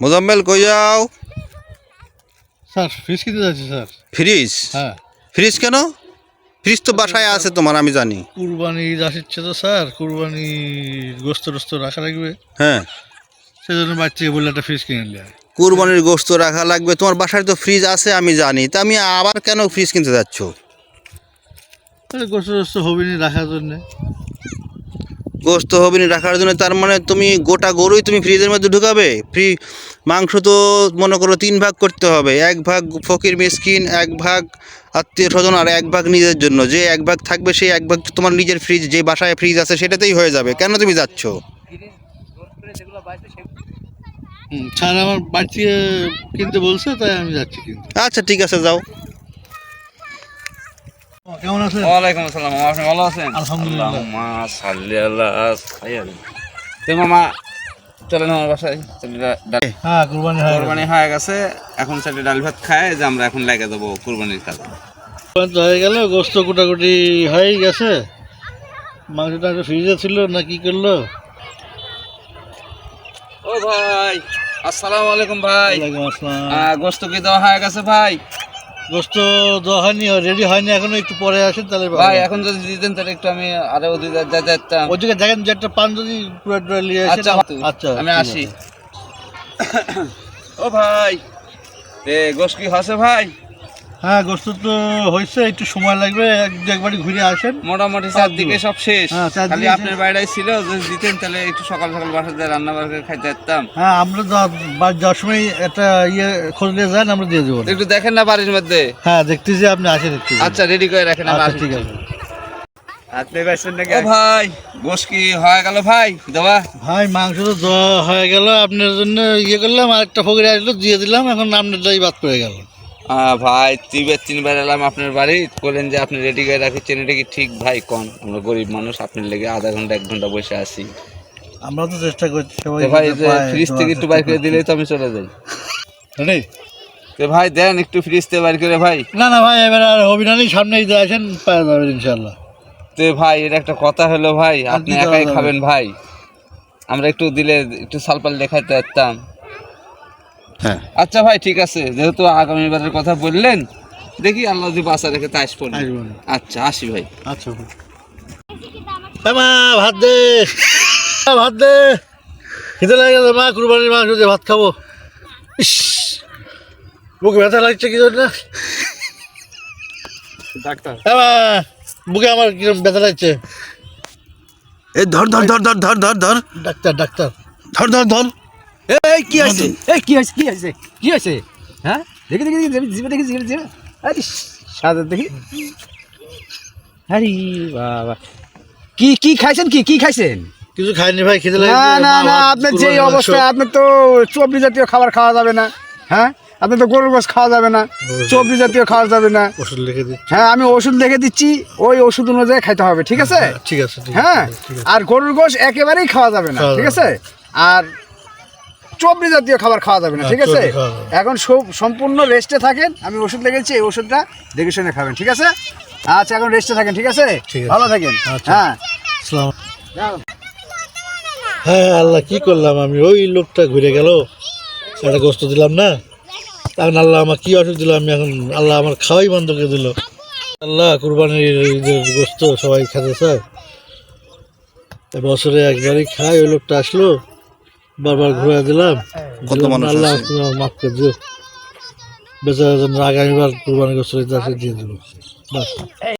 মোজাম্মেল কই যাও? Sir fish কিনতে যাচ্ছি স্যার? ফ্রিজ হ্যাঁ। ফ্রিজ কেন? ফ্রিজ তো বাসায় আছে তোমার আমি জানি। কুরবানি আসছে তো স্যার। কুরবানি গোস্ত টোস্ত রাখা লাগবে। হ্যাঁ। সেই জন্য বাচ্চাকে বললে একটা ফিস কিনে নিলে কুরবানির গোস্ত রাখা লাগবে তোমার বাসায় তো ফ্রিজ আছে আমি জানি। তা আমি আবার কেন ফ্রিজ কিনতে যাচ্ছ? গোস্ত টোস্ত হবে নি রাখার জন্যে। গোস্ত হবে না রাখার জন্য তার মানে তুমি গোটা গরুই তুমি ফ্রিজের মধ্যে ঢুকাবে? ফ্রি মাংস তো মনে করো তিন ভাগ করতে হবে এক ভাগ ফকির মিসকিন এক ভাগ আত্মীয় স্বজন আর এক ভাগ নিজের জন্য। যে এক ভাগ থাকবে সেই এক ভাগ তোমার নিজের ফ্রিজ যে বাসায় ফ্রিজ আছে সেটাতেই হয়ে যাবে। কেন তুমি যাচ্ছ? হুম, স্যার আমার বাচ্চা কিনতে বলছে তাই আমি যাচ্ছি কিনতে। আচ্ছা ঠিক আছে যাও। কেমন আছেন? ওয়ালাইকুম আসসালাম আপনি ভালো আছেন? আলহামদুলিল্লাহ। আল্লাহুম্মা সাল্লি তো মামা চলেন আমার বাসায়? চলে ডা- ডা- হ্যাঁ কুরবানি হয় কুরবানি হয়ে গেছে। এখন চাইলে ডাল ভাত খায় যে আমরা এখন লেগে যাব কুরবানির কাজে। হয়ে গেল গোস্ত কুটাকুটি হয়ে গেছে। মাংসটা ফ্রিজে ছিল না কি করল? ও ভাই আসসালামু আলাইকুম ভাই। ওয়ালাইকুম আসসালাম। গোস্ত কি দেওয়া হয়ে গেছে ভাই? গোস্ত দেওয়া হয়নি রেডি হয়নি এখনও একটু পরে আসেন তাহলে ভাই এখন যদি দিতেন তাহলে একটু আমি আরও দুই যেতে যেতাম দেখেন যে একটা পান যদি পুরো নিয়ে আসেন আচ্ছা আচ্ছা আমি আসি। ও ভাই এ গোস্ত কি হসে ভাই? হ্যাঁ গোস্ত তো হয়েছে একটু সময় লাগবে এক- একবারই ঘুরে আসেন। মোটামুটি চারদিকে সব শেষ। হ্যাঁ, চারদিকে খালি আপনার বাড়িটাই ছিল যদি দিতেন তাহলে একটু সকাল সকাল বাসা দিয়ে রান্না বাড়া করে খাইতে যেতাম হ্যাঁ আমরা যা- যাওয়ার সময় একটা ইয়ে খোঁজ নিয়ে যান আমরা দিয়ে দেবো। একটু দেখেন না বাড়ির মধ্যে। হ্যাঁ দেখতেছি আপনি আসেন একটু। আচ্ছা রেডি করে রাখেন আমি আচ্ছা ঠিক আছে। আপনি পাইছেন নাকি ও ভাই গোস কি হয়ে গেল ভাই? দেওয়া ভাই মাংস তো দেওয়া হয়ে গেল আপনার জন্য ইয়ে করলাম আর একটা ফকির আসলো দিয়ে দিলাম এখন আপনার দায়ী বাদ পড়ে গেল। ভাই তিনবার তিনবার এলাম আপনার বাড়ি। বলেন যে আপনি রেডি করে রাখছেন এটা কি ঠিক? ভাই কোন? আমরা গরিব মানুষ আপনার লেগে আধা ঘণ্টা এক ঘণ্টা বসে আছি। আমরা তো চেষ্টা করছি সবাই ভাই যে ফ্রিজ থেকে একটু বাইর করে দিলেই তো আমি চলে যাই? তো ভাই দেন একটু ফ্রিজ থেকে বাইর করে ভাই। না না ভাই এবার আর অভিনানী সামনে ঈদে আসেন পাওয়া যাবে ইনশাল্লাহ তো ভাই এটা একটা কথা হলো ভাই আপনি একাই খাবেন ভাই। আমরা একটু দিলে একটু সালপাল দেখাতে পারতাম। হ্যাঁ। আচ্ছা ভাই ঠিক আছে। যেহেতু আগামীবারের কথা বললেন দেখি আল্লাহ যদি বাসা রেখে তাই পড়বে আসবেন আচ্ছা আসি ভাই। আচ্ছা এ মা ভাত দে। এ, ভাত দে। খেতে লাগে গেছে মা কুরবানির মাংস দিয়ে ভাত খাব। ইস বুকে ব্যথা লাগছে কি জন্য? ডাক্তার। এ বুকে আমার কিরম ব্যথা লাগছে? এই ধর ধর ধর ধর ধর ধর ধর। Doctor doctor. ধর ধর ধর। এই কি আছে এই কি আছে কি আছে কি আছে হ্যাঁ? দেখি দেখি দেখি জিভে দেখি জিভে জিভে। আরে সাদা দেখি। আরে বাবা। কি কি খাইছেন কি? কি খাইছেন? কিছু খাইনি ভাই খেতে না না না আপনার যে। অবস্থা আপনার তো চর্বি জাতীয় খাবার খাওয়া যাবে না হ্যাঁ? আপনার তো গরুর গোস খাওয়া যাবে না চর্বি জাতীয় খাওয়া যাবে না। ওষুধ লিখে দিচ্ছি। হ্যাঁ আমি ওষুধ লিখে দিচ্ছি ওই ওষুধ অনুযায়ী খাইতে হবে ঠিক আছে? ঠিক আছে হ্যাঁ ঠিক আছে। আর গরুর গোস একেবারেই খাওয়া যাবে না ঠিক আছে? আর চর্বি জাতীয় খাবার খাওয়া যাবে না হ্যাঁ, ঠিক আছে। এখন সব সম্পূর্ণ রেস্টে থাকেন আমি ওষুধ লেগেছি এই ওষুধটা দেখে শুনে খাবেন ঠিক আছে? আচ্ছা এখন রেস্টে থাকেন ঠিক আছে। ভালো থাকেন আচ্ছা। হ্যাঁ। হ্যাঁ আল্লাহ কি করলাম আমি? ওই লোকটা ঘুরে গেল। একটা গোস্ত দিলাম না? এখন আল্লাহ আমার কি অসুখ দিল? আমি এখন আল্লাহ আমার খাওয়াই বন্ধ করে দিল। আল্লাহ কুরবানির ঈদের গোস্ত সবাই খেতে স্যার বছরে একবারই খাই ওই লোকটা আসলো। বারবার ঘুরে দিলাম। কত মানুষ আল্লাহ মাফ করে দিও। বেচারা যেন আগামীবার কুরবানি গোস্ত দিয়ে দেবো বাস।